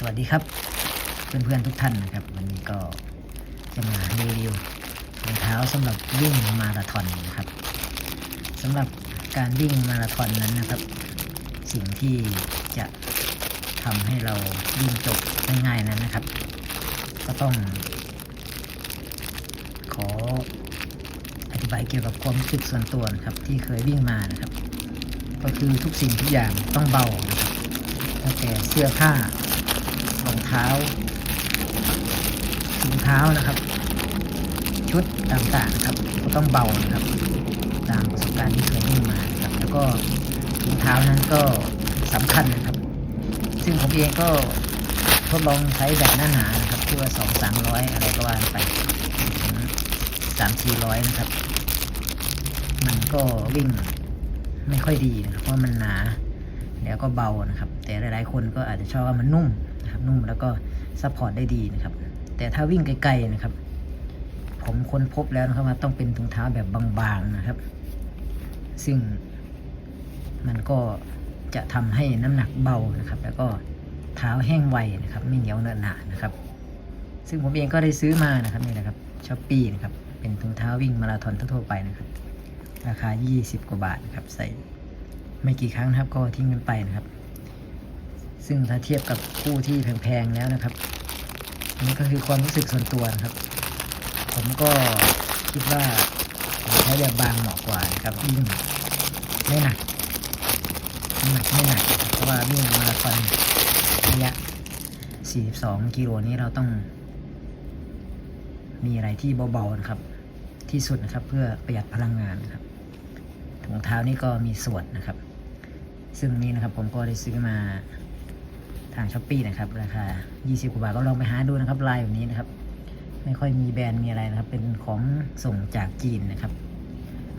สวัสดีครับ เพื่อนๆทุกท่านนะครับ วันนี้ก็จะมารีวิวรองเท้าสำหรับวิ่งมาราธอนนะครับสำหรับการวิ่งมาราธอนนั้นนะครับ สิ่งที่จะทำให้เราวิ่งจบง่ายๆนั้นนะครับ ก็ต้อง ขออธิบายเกี่ยวกับความรู้สึกส่วนตัวนะครับ ที่เคยวิ่งมานะครับ ก็คือทุกสิ่งทุกอย่างต้องเบานะครับตั้งแต่เสื้อผ้า งเท้าถุงเท้านะครับ ชุดต่างๆนะครับ ก็ต้องเบานะครับ ตามประสบการณ์ที่เคยวิ่งมาครับ แล้วก็ถุงเท้านั้นก็สำคัญนะครับ ซึ่งผมเองก็ทดลองใช้แบบหน้าหนานะครับที่ว่าสองสามร้อยอะไรก็ว่าไปถึงสามสี่ร้อยนะครับ มันก็วิ่งไม่ค่อยดีนะครับเพราะมันหนา แล้วก็เบานะครับ แต่หลายๆคนก็อาจจะชอบว่ามันนุ่ม นะครับนุ่มแล้วก็ซัพพอร์ตได้ดีนะครับ แต่ถ้าวิ่งไกลๆนะครับ ผมค้นพบแล้วนะครับว่าต้องเป็นถุงเท้าแบบบางๆนะครับ ซึ่งมันก็จะทำให้น้ำหนักเบานะครับ แล้วก็เท้าแห้งไวนะครับ ไม่เหนียวเนอะหนะนะครับ ซึ่งผมเองก็ได้ซื้อมานะครับนี่นะครับช้อปปี้นะครับเป็นถุงเท้าวิ่งมาราธอนทั่วๆไปนะครับ ราคา 20 กว่าบาทนะครับ ใส่ไม่กี่ครั้งนะครับก็ทิ้งกันไปนะครับ ซึ่งถ้าเทียบกับคู่ที่แพงๆแล้วนะครับอันนี้ก็คือความรู้สึกส่วนตัวนะครับ ผมก็คิดว่าผมใช้แบบบางเหมาะกว่านะครับวิ่งไม่หนักน้ำหนักไม่หนักเพราะว่าวิ่งมาราธอนระยะ 42 กิโลนี้เราต้อง มีอะไรที่เบาๆนะครับ ที่สุดนะครับเพื่อประหยัดพลังงานนะครับถุงเท้านี่ก็มีส่วนนะครับ ซึ่งนี่นะครับผมก็ได้ซื้อมา ทางช้อปปีนะครับ ราคา 20กว่าบาทก็ลองไปหาดูนะครับลายแบบนี้นะครับ ไม่ค่อยมีแบรนด์มีอะไรนะครับ เป็นของส่งจากจีนนะครับ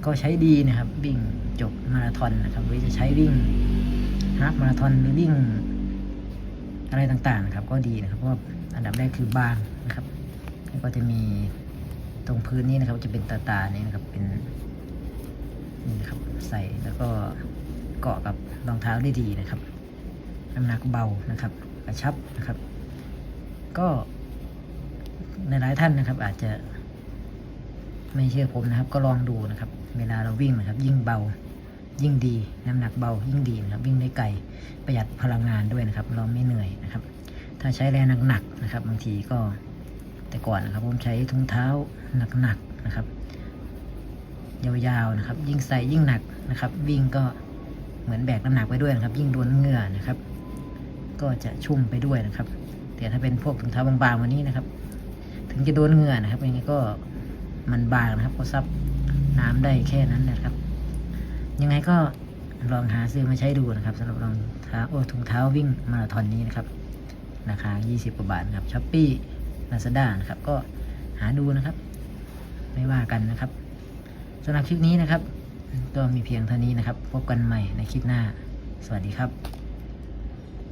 ก็ใช้ดีนะครับวิ่งจบมาราธอนนะครับหรือจะใช้วิ่งฮาล์ฟมาราธอนหรือวิ่งอะไรต่างๆนะครับ ก็ดีนะครับเพราะว่าอันดับแรกคือบางนะครับแล้วก็จะมีตรงพื้นนี้นะครับ จะเป็นตาตานี่นะครับเป็นนี่นะครับใส่แล้วก็เกาะกับรองเท้าได้ดีนะครับ น้ำหนักเบานะครับ กระชับนะครับ ก็ในหลายท่านนะครับ อาจจะ ไม่เชื่อผมนะครับ ก็ลองดูนะครับ เวลาเราวิ่งนะครับ ยิ่งเบา ยิ่งดี น้ำหนักเบา ยิ่งดีนะครับ วิ่งได้ไกลประหยัดพลังงานด้วยนะครับ เราไม่เหนื่อยนะครับ ถ้าใช้แรงหนักๆนะครับ บางทีก็แต่ก่อนนะครับ ผมใช้ถุงเท้าหนักๆนะครับ ยาวๆนะครับ ยิ่งใส่ยิ่งหนักนะครับ วิ่งก็ เหมือนแบกน้ำหนักไปด้วยนะครับ ยิ่งโดนเหงื่อนะครับ ก็จะชุ่มไปด้วยนะครับ แต่ถ้าเป็นพวกถุงเท้าบางๆวันนี้นะครับ ถึงจะโดนเหงื่อนะครับยังไงก็มันบางนะครับ ก็ซับน้ำได้แค่นั้นนะครับ ยังไงก็ลองหาซื้อมาใช้ดูนะครับสำหรับรองเท้าโอ้ถุงเท้าวิ่งมาราธอนนี้นะครับราคา 20 กว่าบาทนะครับช้อปปี้ลาซาด้านะครับ ก็หาดูนะครับ ไม่ว่ากันนะครับสำหรับคลิปนี้นะครับ ก็มีเพียงเท่านี้นะครับ พบกันใหม่ในคลิปหน้า สวัสดีครับ